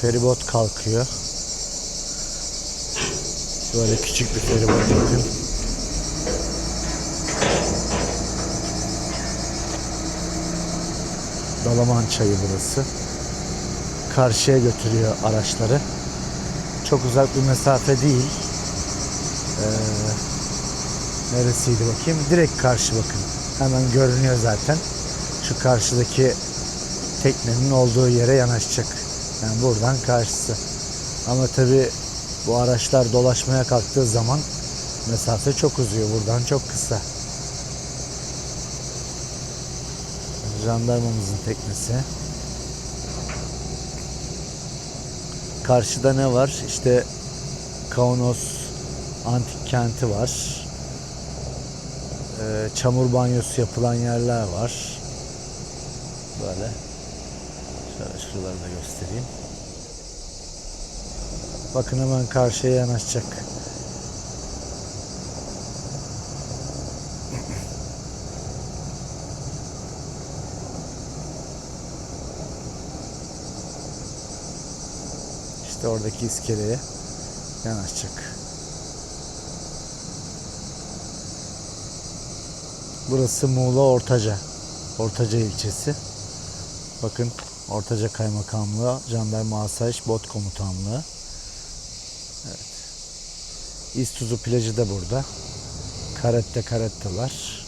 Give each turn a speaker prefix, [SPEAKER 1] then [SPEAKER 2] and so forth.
[SPEAKER 1] Feribot kalkıyor. Böyle küçük bir feribot bakın. Dalaman çayı burası. Karşıya götürüyor araçları. Çok uzak bir mesafe değil. Ee, neresiydi bakayım? Direkt karşı bakın. Hemen görünüyor zaten. Şu karşıdaki teknenin olduğu yere yanaşacak. Yani buradan karşısı. Ama tabi bu araçlar dolaşmaya kalktığı zaman mesafe çok uzuyor. Buradan çok kısa. Jandarmamızın teknesi. Karşıda ne var? İşte Kaunos antik kenti var. Ee, çamur banyosu yapılan yerler var. Böyle. Şöyle şuraları da göstereyim. Bakın hemen karşıya yanaşacak. İşte oradaki iskeleye yanaşacak. Burası Muğla Ortaca. Ortaca ilçesi. Bakın Ortaca Kaymakamlığı, Jandarma Asayiş Bot Komutanlığı. Evet. İztuzu plajı da burada. Karette karette var.